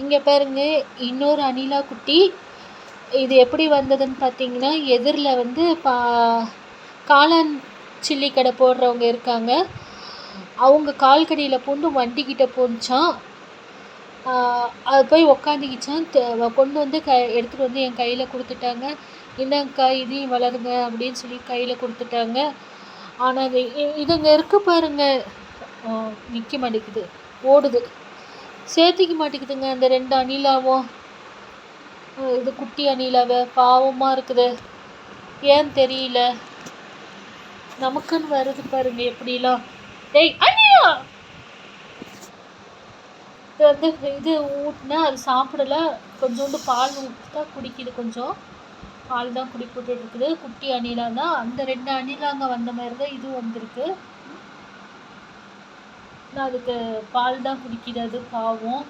இங்கே பாருங்க இன்னொரு அணிலா குட்டி. இது எப்படி வந்ததுன்னு பார்த்தீங்கன்னா எதிரில் வந்து பா காளான் சில்லி கடை போடுறவங்க இருக்காங்க. அவங்க கால்கடியில் பூண்டு வண்டிக்கிட்ட போணுச்சான் அது போய் உக்காந்துக்கிச்சான் கொண்டு வந்து க எடுத்துகிட்டு வந்து என் கையில் கொடுத்துட்டாங்க. இந்தாங்கக்கா இதையும் வளருங்க அப்படின்னு சொல்லி கையில் கொடுத்துட்டாங்க. ஆனால் அது இதுங்க இருக்கு பாருங்க. நிற்க மாட்டேங்குது. ஓடுது. சேர்த்திக்க மாட்டேங்குதுங்க அந்த ரெண்டு அணிலாவும். இது குட்டி அணிலாவை. பாவமாக இருக்குது. ஏன் தெரியல. நமக்குன்னு வருது பாருங்க எப்படிலாம். டேய் அண்ணியா! இது வந்து இது ஊட்டினா அது சாப்பிடல. கொஞ்சோண்டு பால் ஊற்றி குடிக்குது கொஞ்சம். பால் தான் குடி இருக்குது. குட்டி அணிலா தான் அந்த ரெண்டு அணிலாங்க வந்த மாதிரி தான் இது வந்திருக்கு. நான் அதுக்கு பால் தான் குடிக்கிறது பாவம்.